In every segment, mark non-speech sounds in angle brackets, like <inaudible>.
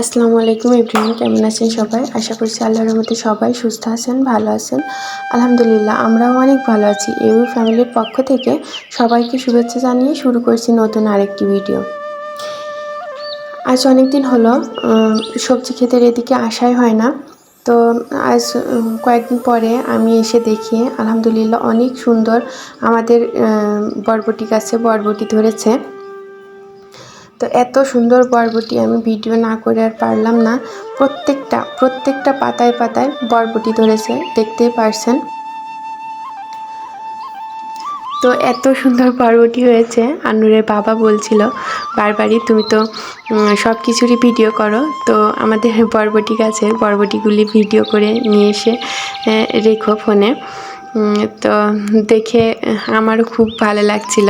আসসালামু আলাইকুম ইব্রাহিম কেমন আছেন সবাই? আশা করছি আল্লাহর রহমতে সবাই সুস্থ আছেন, ভালো আছেন। আলহামদুলিল্লাহ, আমরাও অনেক ভালো আছি। ইউ ফ্যামিলির পক্ষ থেকে সবাইকে শুভেচ্ছা জানিয়ে শুরু করছি নতুন আরেকটি ভিডিও। আজ অনেক দিন হলো সবজি ক্ষেতের এদিকে আসাই হয় না। তো আজ কয়েকদিন পরে আমি এসে দেখি, আলহামদুলিল্লাহ অনেক সুন্দর আমাদের বরবটি গাছে বরবটি ধরেছে। তো এত সুন্দর বরবটি আমি ভিডিও না করে আর পারলাম না। প্রত্যেকটা প্রত্যেকটা পাতায় পাতায় বরবটি ধরেছে, দেখতেই পারছেন। তো এত সুন্দর বরবটি হয়েছে আনুরের বাবা বলছিল, বারবারই তুমি তো সব কিছুরই ভিডিও করো। তো আমাদের বরবটি গাছের বরবটিগুলি ভিডিও করে নিয়ে এসে রেখো ফোনে। তো দেখে আমারও খুব ভালো লাগছিল।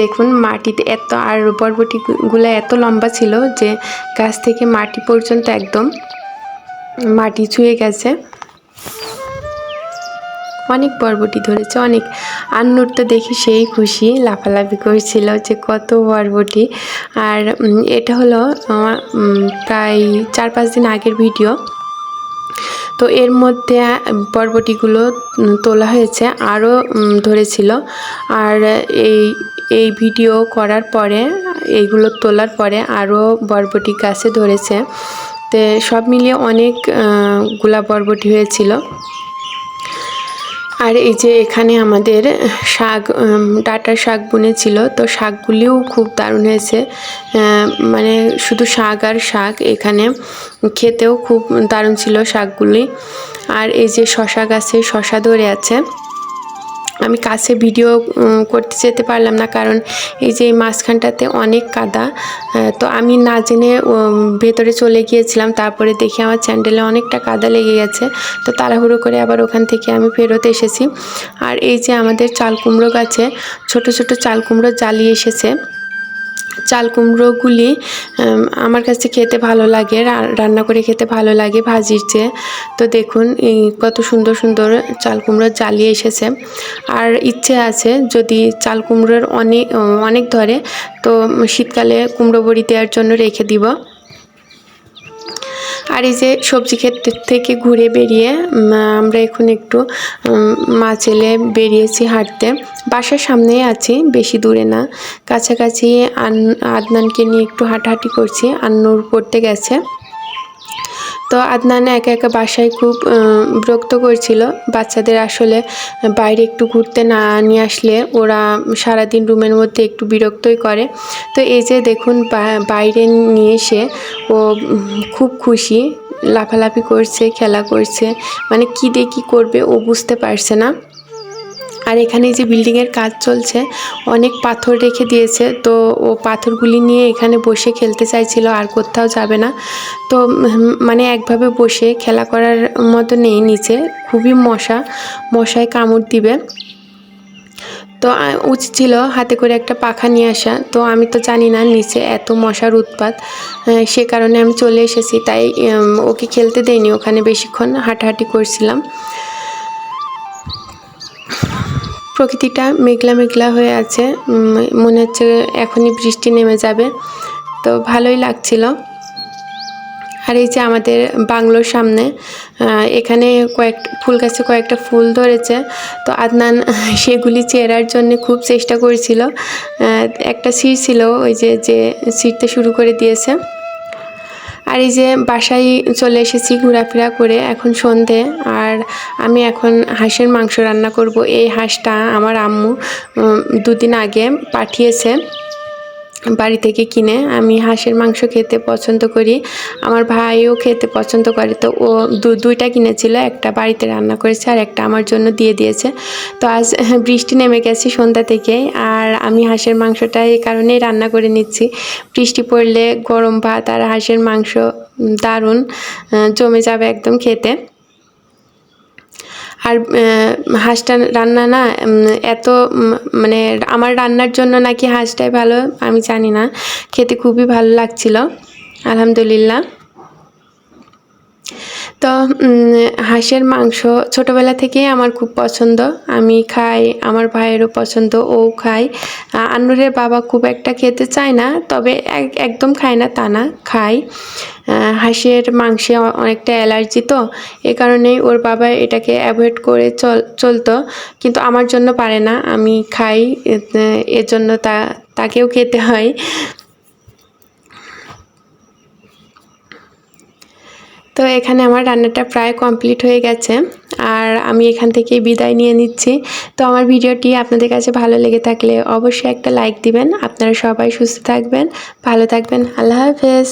দেখুন, মাটিতে এত, আর বরবটিগুলো এত লম্বা ছিল যে গাছ থেকে মাটি পর্যন্ত একদম মাটি ছুঁয়ে গেছে। অনেক বরবটি ধরেছে, অনেক। আন্নুর তো দেখি সেই খুশি, লাফালাফি করছিল যে কত বরবটি আর এটা হলো আমার প্রায় চার পাঁচ দিন আগের ভিডিও। তো এর মধ্যে বরবটিগুলো তোলা হয়েছে, আরও ধরেছিল। আর এই এই ভিডিও করার পরে, এইগুলো তোলার পরে আরও বরবটি গাছে ধরেছে। তো সব মিলিয়ে অনেকগুলা বরবটি হয়েছিল। আর এই যে এখানে আমাদের শাক ডাটার শাক বুনেছিল, তো শাকগুলিও খুব দারুণ হয়েছে। মানে শুধু শাক আর শাক, এখানে খেতেও খুব দারুণ ছিল শাকগুলি। আর এই যে শশা গাছে শশা ধরে আছে আমি কাছে ভিডিও করতে যেতে পারলাম না কারণ এই যে মাঝখানটাতে অনেক কাদা। তো আমি না জেনে ভেতরে চলে গিয়েছিলাম। তারপরে দেখি আমার চ্যান্ডেলে অনেকটা কাদা লেগে গেছে। তো তাড়াহুড়ো করে আবার ওখান থেকে আমি ফেরত এসেছি। আর এই যে আমাদের চাল কুমড়ো গাছে ছোট ছোট চাল কুমড়ো জ্বালিয়ে এসেছে। চাল কুমড়োগুলি আমার কাছে খেতে ভালো লাগে রান্না করে খেতে ভালো লাগে ভাজির চেয়ে। তো দেখুন কত সুন্দর সুন্দর চাল কুমড়ো জ্বালিয়ে এসেছে। আর ইচ্ছে আছে যদি চাল কুমড়োর অনেক অনেক ধরে, তো শীতকালে কুমড়ো বড়ি দেওয়ার জন্য রেখে দিব। আর এই যে সবজি ক্ষেত্র থেকে ঘুরে বেরিয়ে আমরা এখন একটু মা ছেলে বেরিয়েছি হাঁটতে। বাসার সামনেই আছি, বেশি দূরে না। কাছাকাছি আদনানকে নিয়ে একটু হাঁটাহাঁটি করছি। আন্নুর পড়তে গেছে। তো আদনান একা একা বাসায় খুব বিরক্ত করছিল। বাচ্চাদের আসলে বাইরে একটু ঘুরতে না নিয়ে আসলে ওরা সারাদিন রুমের মধ্যে একটু বিরক্তই করে। তো এই যে দেখুন বাইরে নিয়ে এসে ও খুব খুশি, লাফালাফি করছে, খেলা করছে। মানে কী দিয়ে কী করবে ও বুঝতে পারছে না। আর এখানে যে বিল্ডিংয়ের কাজ চলছে, অনেক পাথর রেখে দিয়েছে। তো ও পাথরগুলি নিয়ে এখানে বসে খেলতে চাইছিল, আর কোথাও যাবে না। তো মানে একভাবে বসে খেলা করার মতো নেই নিচে। খুবই মশা, মশায় কামড় দিবে। তো উচিত ছিল হাতে করে একটা পাখা নিয়ে আসা। তো আমি তো জানি না নিচে এত মশার উৎপাত। সে কারণে আমি চলে এসেছি। তাই ওকে খেলতে দেইনি। ওখানে বেশিক্ষণ হাঁটাহাঁটি করছিলাম। প্রকৃতিটা মেঘলা মেঘলা হয়ে আছে। মনে হচ্ছে এখনই বৃষ্টি নেমে যাবে। তো ভালোই লাগছিল। আর এই যে আমাদের বাংলোর সামনে এখানে কয়েক, ফুল গাছে কয়েকটা ফুল ধরেছে। তো আদনান <laughs> সেগুলি চেরার জন্য খুব চেষ্টা করেছিল। একটা সিট ছিল ওই যে যে ছিঁড়তে শুরু করে দিয়েছে। আর এই যে বাসায় চলে এসেছি ঘোরাফেরা করে এখন সন্ধে, আর আমি এখন হাঁসের মাংস রান্না করব। এই হাঁসটা আমার আম্মু দুদিন আগে পাঠিয়েছে। বাড়ি থেকে কিনে আমি হাঁসের মাংস খেতে পছন্দ করি। আমার ভাইও খেতে পছন্দ করে। তো ও দুইটা কিনেছিল, একটা বাড়িতে রান্না করেছে আর একটা আমার জন্য দিয়ে দিয়েছে। তো আজ বৃষ্টি নেমে গেছে সন্ধ্যা থেকে আর আমি হাঁসের মাংসটা এই কারণেই রান্না করে নিচ্ছি। বৃষ্টি পড়লে গরম ভাত আর হাঁসের মাংস দারুণ জমে যাবে একদম খেতে। আর হাঁসটা রান্না না এত মানে আমার রান্নার জন্য নাকি হাঁসটাই ভালো আমি জানি না। খেতে খুবই ভালো লাগছিল। আলহামদুলিল্লাহ। তো হাঁসের মাংস ছোটবেলা থেকেই আমার খুব পছন্দ। আমি খাই, আমার ভাইয়েরও পছন্দ, ও খায়। আন্নুরের বাবা খুব একটা খেতে চায় না, তবে এক- একদম খায় না, তা না, খায়। হাঁসের মাংসে অনেকটা অ্যালার্জি তো, এ কারণেই ওর বাবা এটাকে অ্যাভয়েড করে চল, চলতো। কিন্তু আমার জন্য পারে না, আমি খাই এর জন্য তা, তাকেও খেতে হয়। তো এখানে আমার রান্নাটা প্রায় কমপ্লিট হয়ে গেছে, আর আমি এখান থেকে বিদায় নিয়ে নিচ্ছি। তো আমার ভিডিওটি আপনাদের কাছে ভালো লেগে থাকলে অবশ্যই একটা লাইক দিবেন। আপনারা সবাই সুস্থ থাকবেন, ভালো থাকবেন। আল্লাহ হাফেজ।